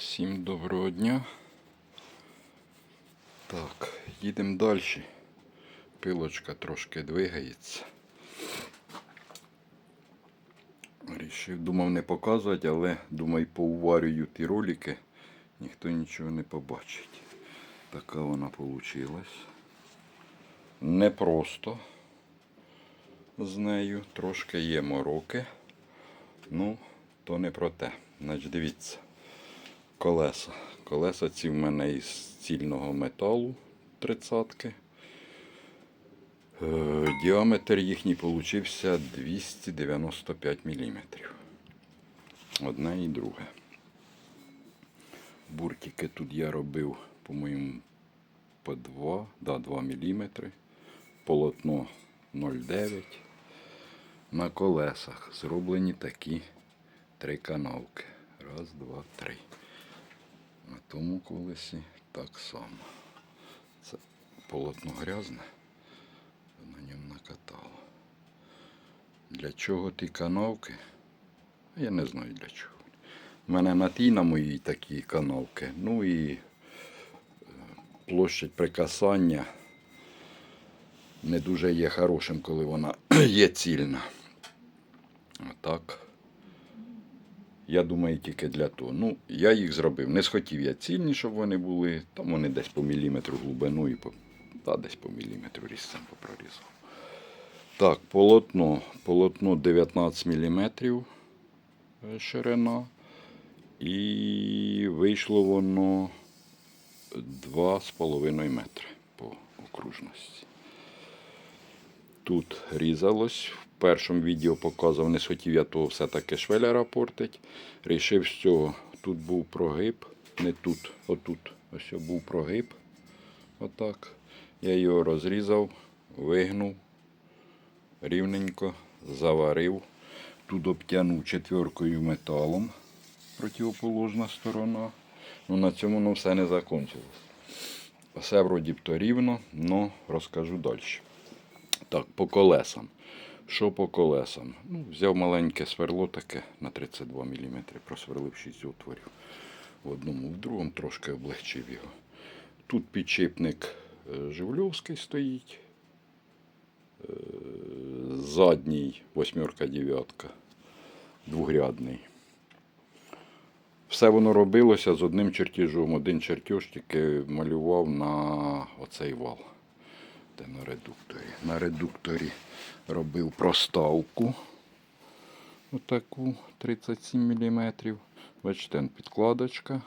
Всім доброго дня. Так, їдемо далі. Пилочка трошки двигається. Рішив, думав не показувати, але думаю, поуварюю ті ролики, ніхто нічого не побачить. Така вона вийшла. Непросто з нею. Трошки є мороки. Ну, то не про те. Значить, дивіться. Колеса. Колеса ці в мене із цільного металу 30-ки. Е, Діаметр їхній получився 295 мм. Одне і друге. Буртики тут я робив, по-моєму, по 2, да, 2 мм. Полотно 0,9. На колесах зроблені такі три канавки. Раз, два, три. На тому колесі так само. Це полотно грязне, на ньому накатало. Для чого ті канавки? Я не знаю для чого. У мене на тій на моїй такі канавки. Ну і е, площадь прикасання не дуже є хорошим, коли вона є цільна. Отак. Я думаю, тільки для того. Ну, я їх зробив. Не схотів я цільні, щоб вони були. Там вони десь по міліметру глибину і по, та десь по міліметру різцем попрорізав. Так, полотно. Полотно 19 мм ширина. І вийшло воно 2,5 метри по окружності. Тут різалось. Першому відео показував, не схотів я того все-таки швелера портить. Рішив цього. Тут був прогиб, не тут, отут. Ось був прогиб. Отак. Я його розрізав, вигнув рівненько, заварив. Тут обтягнув четверкою металом противоположна сторона. Ну, на цьому воно все не закінчилось. Все вроді то рівно, але розкажу далі. Так, по колесам. Що по колесам? Ну, взяв маленьке сверло таке на 32 мм, просверлив 6 отворів. В одному, в другому трошки облегчив його. Тут підшипник е, Жигульовський стоїть. Е, Задній восьмерка дев'ятка, двогрядний. Все воно робилося з одним чертежом. Один чертеж тільки малював на оцей вал. Де на редукторі. На редукторі робив проставку. Отаку 37 мм. Бачите, підкладочка.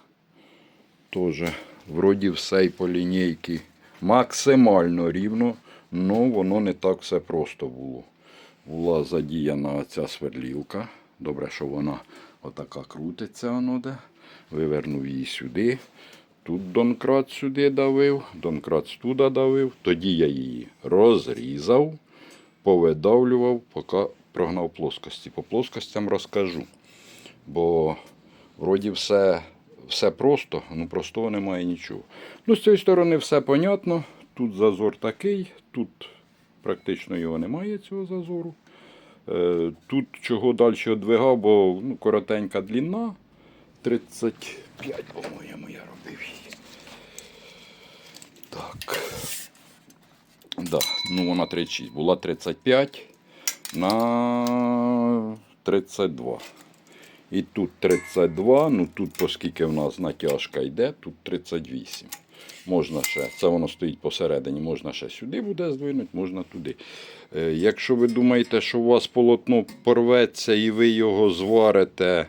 Теж вроді все і по лінійці максимально рівно, але воно не так все просто було. Була задіяна ця сверлілка. Добре, що вона отака крутиться, воно де. Вивернув її сюди. Тут Донкрат сюди давив, Донкрат туди давив. Тоді я її розрізав, повидавлював, поки прогнав плоскості. По плоскостям розкажу. Бо, вроді, все все просто, ну простого немає нічого. Ну, З цієї сторони все понятно. Тут зазор такий, тут практично його немає, цього зазору. Е, тут чого далі одвигав, бо ну, коротенька дліна 30 п'ять, по-моєму, я робив її. Так. Да, ну Вона 36, була 35 на 32. І тут 32, ну тут, оскільки в нас натяжка йде, тут 38. Можна ще, це воно стоїть посередині, можна ще сюди буде здвинути, можна туди. Е, якщо ви думаєте, що у вас полотно порветься і ви його зварите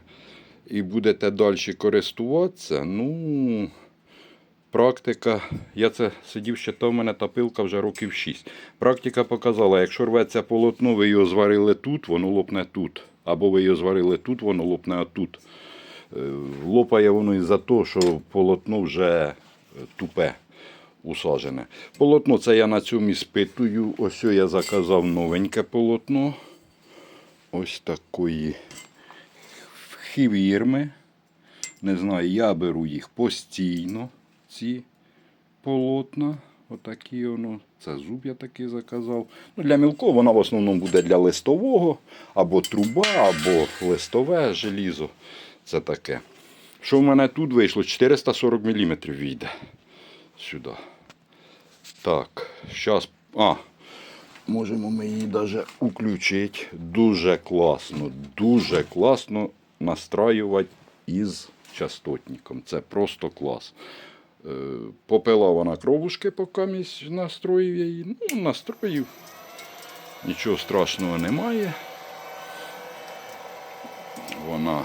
і будете далі користуватися, ну, практика, я це сидів, щитав, в мене та пилка вже років 6. Практика показала, якщо рветься полотно, ви його зварили тут, воно лопне тут. Або ви його зварили тут, воно лопне отут. Е, Лопає воно із-за того, що полотно вже е, тупе усажене. Полотно це я на цьому і спитую. Ось я заказав новеньке полотно. Ось такої хівірми. Не знаю, я беру їх постійно, ці полотна. Отакі воно. Це зуб я такий заказав. Ну, для мілкого вона в основному буде для листового, або труба, або листове желізо. Це таке. Що в мене тут вийшло? 440 мм війде сюди. Так, зараз. А, можемо ми її навіть включити. Дуже класно, дуже класно настраювати із частотником. Це просто клас. Е, Попила вона кровушки, поки місь настроїв її. Ну, настроїв. Нічого страшного немає. Вона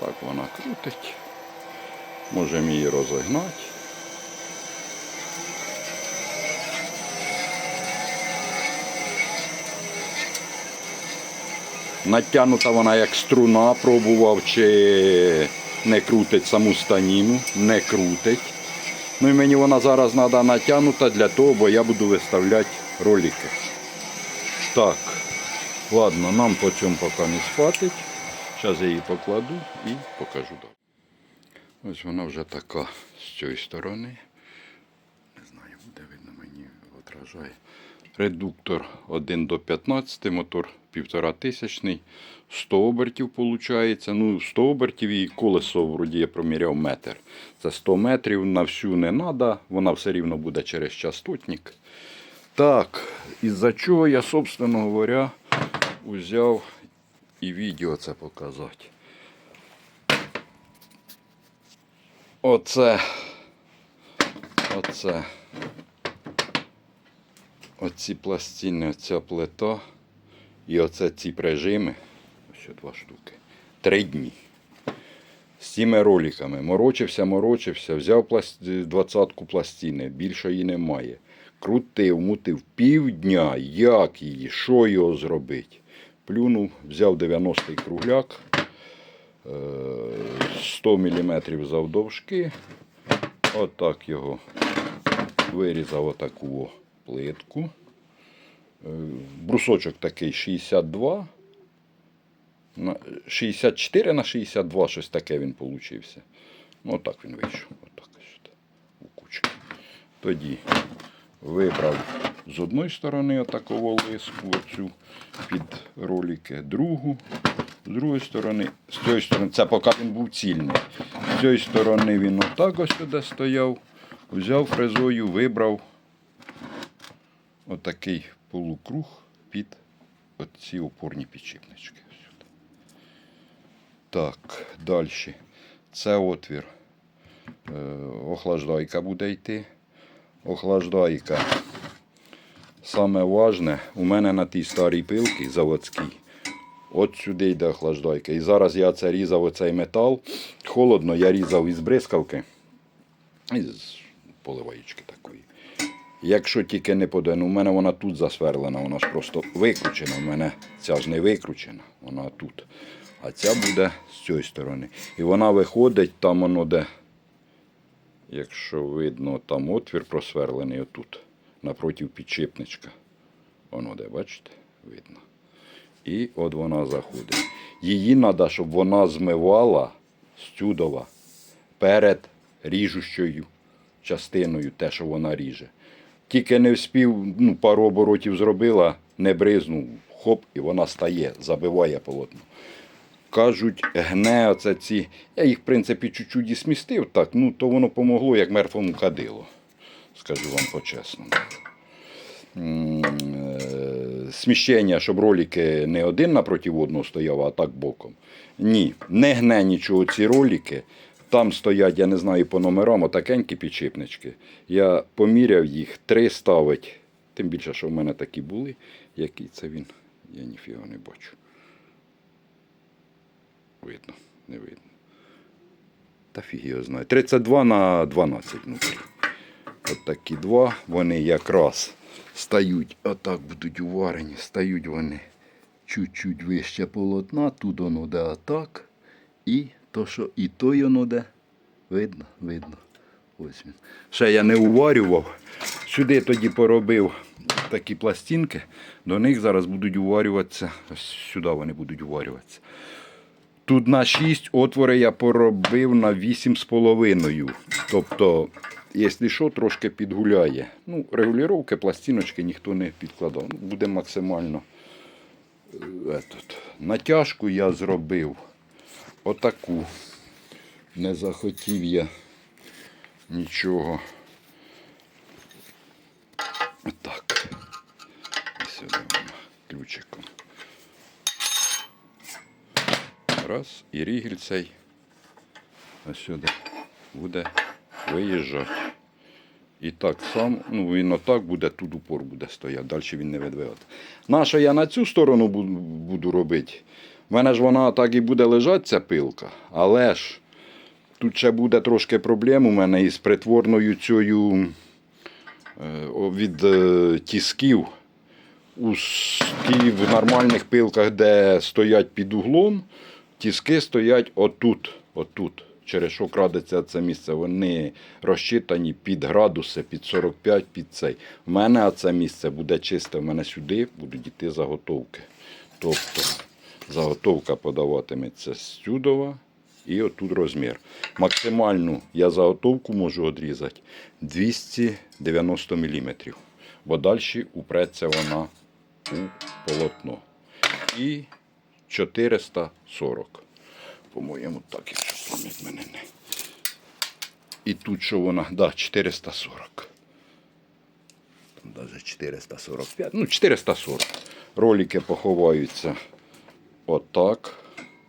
так вона крутить. Можемо її розігнати. Натягнута вона як струна, пробував, чи не крутить саму станіну, не крутить. Ну і мені вона зараз треба натягнута для того, бо я буду виставляти ролики. Так, ладно, нам по цьому поки не спатить. Зараз я її покладу і покажу далі. Ось вона вже така з цієї сторони. Не знаю, буде видно мені отражає. Редуктор 1 до 15, мотор 1500, 100 обертів виходить. Ну, 100 обертів і колесо, вроді я проміряв метр. Це 100 метрів, на всю не треба, вона все рівно буде через частотник. Так, із-за чого я, собственно говоря, взяв і відео це показати. Оце. Оце. Оці пластини, оця плита і оце ці прижими. Ось два штуки. Три дні. З цими роликами. Морочився, морочився, взяв двадцятку пластини, більше її немає. Крутив, мутив півдня, як її, що його зробити. Плюнув, взяв 90-й кругляк, е, 100 мм завдовжки. Отак його вирізав отаку плитку. Е, Брусочок такий 62. 64 на 62, щось таке він получився. Ну, отак він вийшов. Отак у кучку. Тоді вибрав з одної сторони отакову лиску, оцю під ролики, другу. З другої сторони, з цієї сторони, це поки він був цільний. З цієї сторони він отак ось сюди стояв. Взяв фрезою, вибрав отакий полукруг під оці опорні підшипнички. Так, далі. Це отвір. Е, охлаждайка буде йти. Охлаждайка. Саме важне, у мене на тій старій пилці заводській. От сюди йде охлаждайка. І зараз я це різав оцей метал. Холодно, я різав із бризкавки. Із поливаючки такої. Якщо тільки не подано, у мене вона тут засверлена, вона ж просто викручена. У мене ця ж не викручена, вона тут. А ця буде з цієї сторони. І вона виходить, там воно де, якщо видно, там отвір просверлений отут, напротив підшипничка. Воно де, бачите, видно. І от вона заходить. Її треба, щоб вона змивала з цюдова перед ріжущою частиною, те, що вона ріже. Тільки не вспів, ну, пару оборотів зробила, не бризнув, хоп, і вона стає, забиває полотно. Кажуть, гне оце ці. Я їх, в принципі, чуть-чуть і смістив, так, ну, то воно помогло, як мертвому кадило. Скажу вам по-чесному. Е, Сміщення, щоб ролики не один напроти одного стояв, а так боком. Ні, не гне нічого ці ролики. Там стоять, я не знаю по номерам, отакенькі підшипнички. Я поміряв їх, три ставить. Тим більше, що в мене такі були. Який це він? Я ніфіга не бачу. Видно, не видно. Та фіг його знає. 32 на 12 внутрі. От такі два, вони якраз стають, отак будуть уварені, стають вони чуть-чуть вище полотна, тут воно де отак. І то, що і той воно де. Видно, видно. Ось він. Ще я не уварював. Сюди тоді поробив такі пластинки. До них зараз будуть уварюватися. Ось сюди вони будуть уварюватися. Тут на 6 отвори я поробив на 8,5. Тобто, якщо що, трошки підгуляє. Ну, регулювання пластиночки ніхто не підкладав. Ну, буде максимально. е, Этот. Натяжку я зробив отаку. Не захотів я нічого. Так. І сюди ключиком. Раз, і рігель цей ось сюди буде виїжджати. І так само, ну він отак буде, тут упор буде стояти, далі він не видвигати. Нащо я на цю сторону буду робити? У мене ж вона так і буде лежати, ця пилка, але ж тут ще буде трошки проблем у мене із притворною цією е, від е, тісків. У в нормальних пилках, де стоять під углом, тіски стоять отут, отут. Через що крадеться це місце, вони розчитані під градуси, під 45, під цей. У мене це місце буде чисте, в мене сюди будуть йти заготовки. Тобто заготовка подаватиметься сюдова і отут розмір. Максимальну я заготовку можу відрізати 290 мм, бо далі упреться вона у полотно. І 440. По-моєму, так, якщо пам'ять мене не. І тут що вона, да, 440. Там навіть 445, ну 440. Ролики поховаються отак.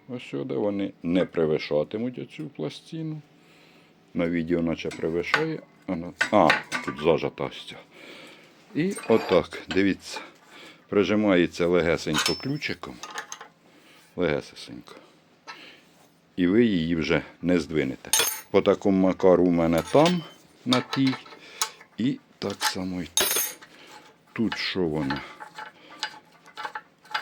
Ось сюди вони не перевишатимуть оцю пластину. На відео наче перевишає. А, тут зажата. І отак, дивіться, прижимається легесенько ключиком. Легесенько. І ви її вже не здвинете. По такому макару у мене там, на тій. І так само і тут. Тут що вона?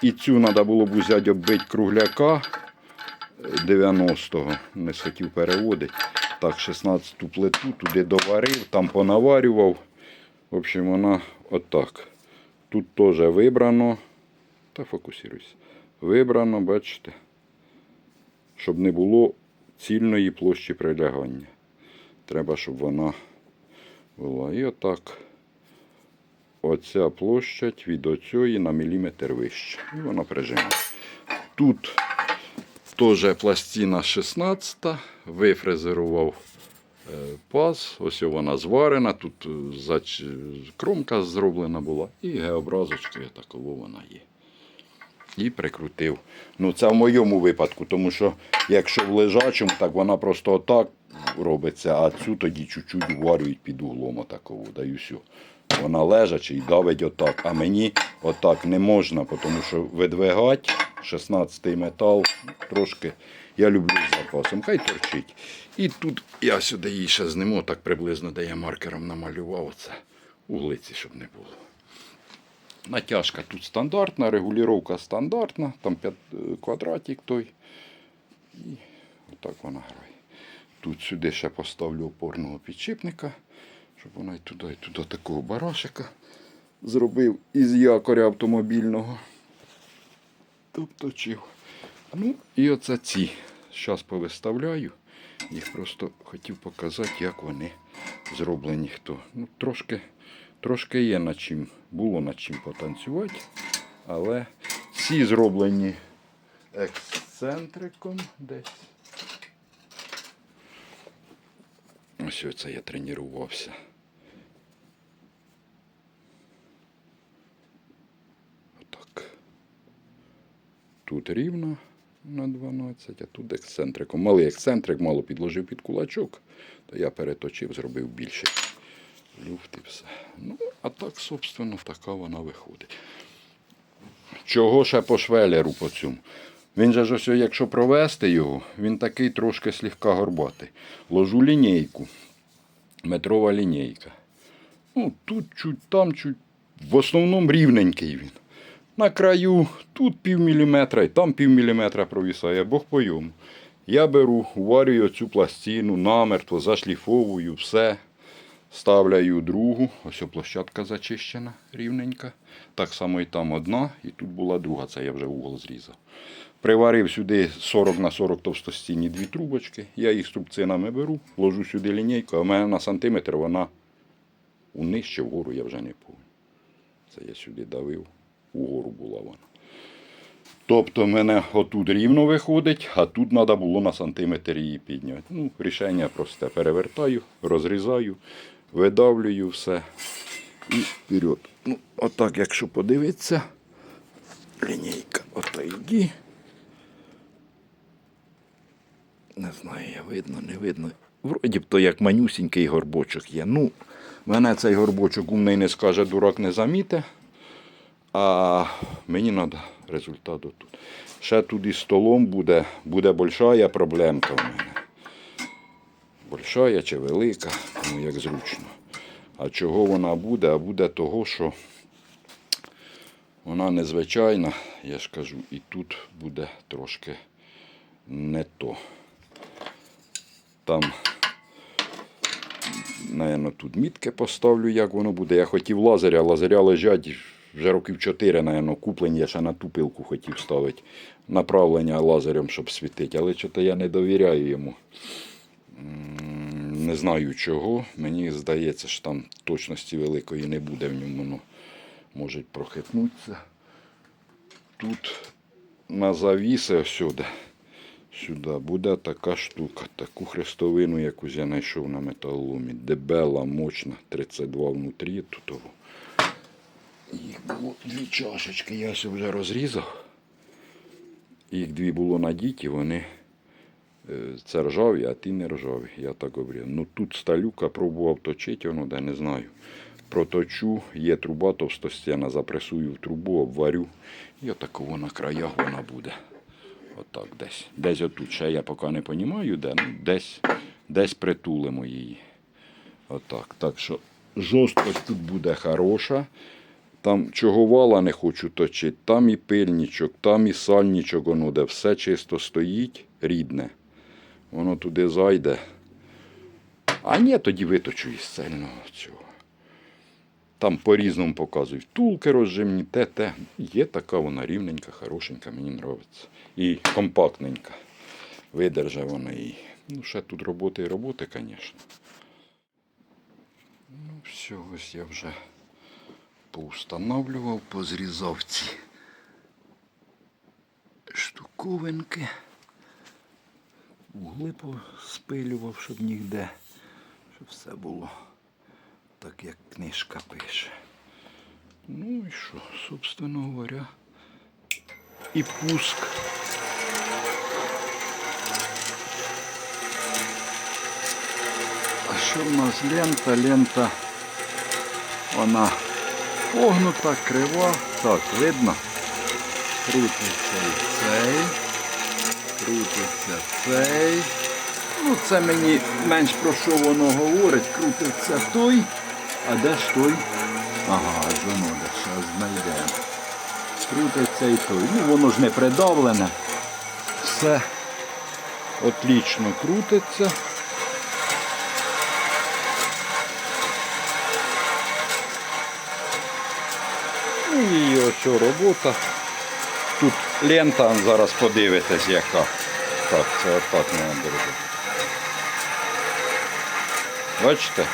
І цю треба було б взяти оббити кругляка е, 90-го. Не схотів переводити. Так, 16-ту плиту туди доварив, там понаварював. В общем, вона отак. Тут теж вибрано. Та фокусируйся. Вибрано, бачите, щоб не було цільної площі прилягання. Треба, щоб вона була. І отак. Оця площадь від оцієї на міліметр вище. І вона прижимає. Тут теж пластина 16, вифрезерував е, паз. Ось вона зварена, тут е, кромка зроблена була, і геобразочкою такого вона є. І прикрутив. Ну, це в моєму випадку, тому що якщо в лежачому, так вона просто отак робиться, а цю тоді чуть-чуть варюють під углом отакову, да і все. Вона лежача і давить отак. А мені отак не можна, тому що видвигати 16-й метал трошки. Я люблю запасом, хай торчить. І тут я сюди її ще зниму, так приблизно, де я маркером намалював оце углиці, щоб не було. Натяжка тут стандартна, регулювання стандартна, там 5 квадратик той. І отак вона грає. Тут сюди ще поставлю опорного підшипника, щоб вона і туди, і туди такого барашика зробив із якоря автомобільного. Тобто чив. Ну і оце ці. Зараз повиставляю. Їх просто хотів показати, як вони зроблені хто. Ну, трошки, трошки є над чим, було над чим потанцювати. Але ці зроблені ексцентриком десь. Ось оце я тренувався. Отак. Тут рівно на 12, а тут ексцентриком. Малий ексцентрик, мало підложив під кулачок, то я переточив, зробив більше. Люфт і все. Ну, а так, собственно, така вона виходить. Чого ще по швелеру по цьому? Він же ж ось, якщо провести його, він такий трошки слегка горбатий. Ложу лінійку, метрова лінійка. Ну, тут чуть, там чуть. В основному рівненький він. На краю тут пів міліметра і там пів міліметра провісає, Бог по йому. Я беру, уварюю цю пластину, намертво, зашліфовую, все. Ставляю другу. Ось площадка зачищена, рівненька. Так само і там одна, і тут була друга, це я вже угол зрізав. Приварив сюди 40 на 40 товстостінні дві трубочки. Я їх струбцинами беру, ложу сюди лінійку, а в мене на сантиметр вона униз чи вгору, я вже не пам'ятаю. Це я сюди давив, угору була вона. Тобто мене отут рівно виходить, а тут треба було на сантиметр її підняти. Ну, рішення просте. Перевертаю, розрізаю, видавлюю все і вперед. Ну, отак, якщо подивитися, лінійка отойді. Не знаю, я видно, не видно. Вроді б то як манюсінький горбочок є. Ну, мене цей горбочок умний не скаже, дурак не заміте. А мені треба результат тут. Ще із столом буде, буде большая проблемка в мене. Большая чи велика, кому як зручно. А чого вона буде? А буде того, що вона незвичайна, я ж кажу, і тут буде трошки не то. Там, напевно, тут мітки поставлю, як воно буде. Я хотів лазеря, лазеря лежать вже років 4, напевно, куплені. Я ще на ту пилку хотів ставити. Направлення лазером, щоб світити. Але чого я не довіряю йому. Не знаю чого. Мені здається, що там точності великої не буде в ньому. Воно може прохитнутися. Тут на завіси сюди. Сюди буде така штука, таку хрестовину, яку я знайшов на металоломі. Дебела, мощна, 32 внутрі. Тут. Їх було дві чашечки, я ось вже розрізав. Їх дві було надіті, вони е, це ржаві, а ті не ржаві. Я так говорю. Ну тут сталюка пробував точити, воно де не знаю. Проточу, є труба товстостяна, запресую в трубу, обварю. І отакого на краях вона буде. Отак десь. Десь отут. Ще я поки не розумію, де. Ну, десь, десь притулимо її. Отак. Так що жорсткость тут буде хороша. Там чого вала не хочу точити, там і пильничок, там і сальничок, воно де все чисто стоїть, рідне. Воно туди зайде. А ні, тоді виточу із цельного цього. Там по-різному показують. Втулки розжимні, те, те. Є така вона рівненька, хорошенька, мені подобається. І компактненька. Видержа вона її. Ну, ще тут роботи і роботи, звісно. Ну, все, ось я вже pouстановлював, позрізав ці штуковинки. Угли поспилював, щоб ніде, щоб все було так, як книжка пише. Ну і що, собственно говоря, і пуск. А що в нас лента? Лента, вона погнута, крива. Так, видно. Крутиться цей. Крутиться цей. Ну, це мені менш про що воно говорить. Крутиться той. А де ж той? Ага, воно де зараз знайдемо. Крутиться і той. Ну, воно ж не придавлене. Все отлично крутиться. Ну і робота. Тут лента, зараз подивитесь яка. Так, це отак не держу. Бачите?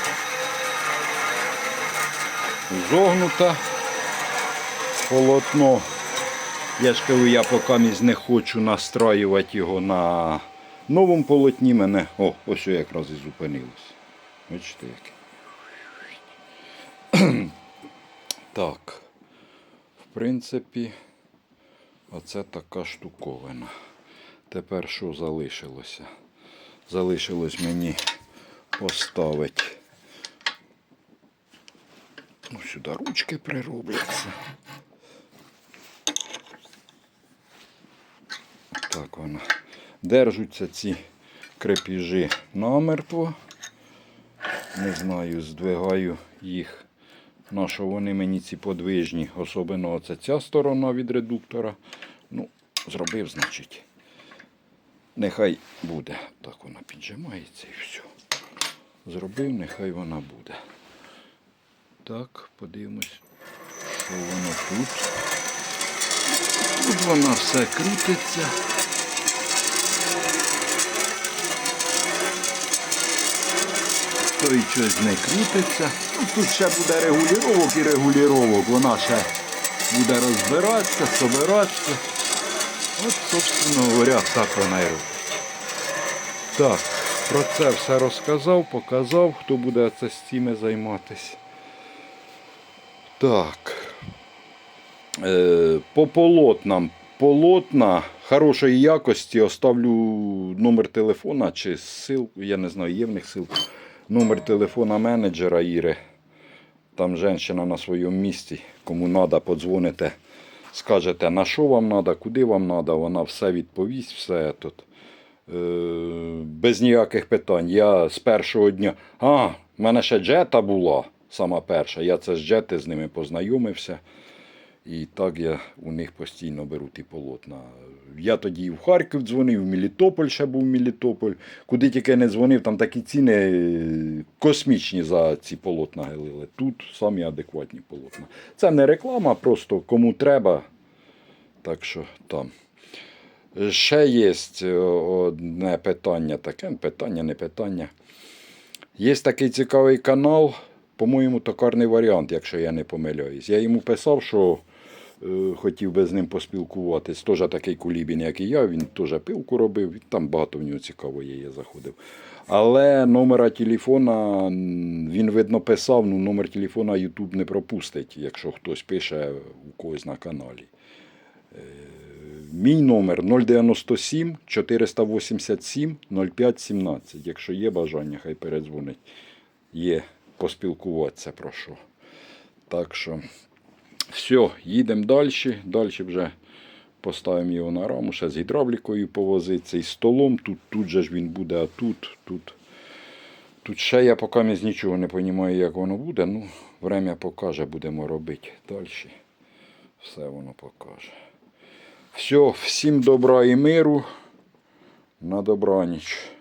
Зогнута полотно. Я ж кажу, я поки не хочу настраювати його на новому полотні. Мене. О, ось якраз і зупинилось. Бачите яке. Так. Принципі, оце така штуковина. Тепер що залишилося? Залишилось мені поставити. Ну, сюди ручки приробляться. Так вона. Держаться ці крепіжі намертво. Не знаю, здвигаю їх. На що вони мені ці подвижні, особливо оце ця сторона від редуктора. Ну, зробив, значить. Нехай буде. Так вона піджимається і все. Зробив, нехай вона буде. Так, подивимось, що воно тут. Тут вона все крутиться. Той щось не крутиться. Ну, тут ще буде регулювання і регулювання. Вона ще буде розбиратися, собиратися. От, собственно говоря, так вона і робить. Так, про це все розказав, показав, хто буде це з цими займатися. Так. Е, по полотнам. Полотна хорошої якості оставлю номер телефона чи ссылку, я не знаю, є в них ссылка. Номер телефона менеджера Іри. Там жінка на своєму місці. Кому треба, подзвоните, скажете, на що вам треба, куди вам треба, вона все відповість, все тут. Е, без ніяких питань. Я з першого дня. А, в мене ще джета була, сама перша. Я це з джети з ними познайомився. І так я у них постійно беру ті полотна. Я тоді і в Харків дзвонив, в Мелітополь ще був Мелітополь. Куди тільки не дзвонив, там такі ціни е, космічні за ці полотна гелили. Тут самі адекватні полотна. Це не реклама, просто кому треба. Так що там. Ще є одне питання таке, питання, не питання. Є такий цікавий канал, по-моєму, токарний варіант, якщо я не помиляюсь. Я йому писав, що е, хотів би з ним поспілкуватись. Теж такий кулібін, як і я, він теж пилку робив, там багато в нього цікавого є, я заходив. Але номера телефона він, видно, писав, ну номер телефона YouTube не пропустить, якщо хтось пише у когось на каналі. Мій номер 097 487 0517. Якщо є бажання, хай передзвонить. Є поспілкуватися про що. Так що, все, їдемо далі. Далі вже поставимо його на раму, ще з гідравлікою повозиться, і столом. Тут, тут же ж він буде, а тут, тут. Тут ще я поки нічого не розумію, як воно буде. Ну, время покаже, будемо робити далі. Все воно покаже. Все, всім добра і миру. На добраніч.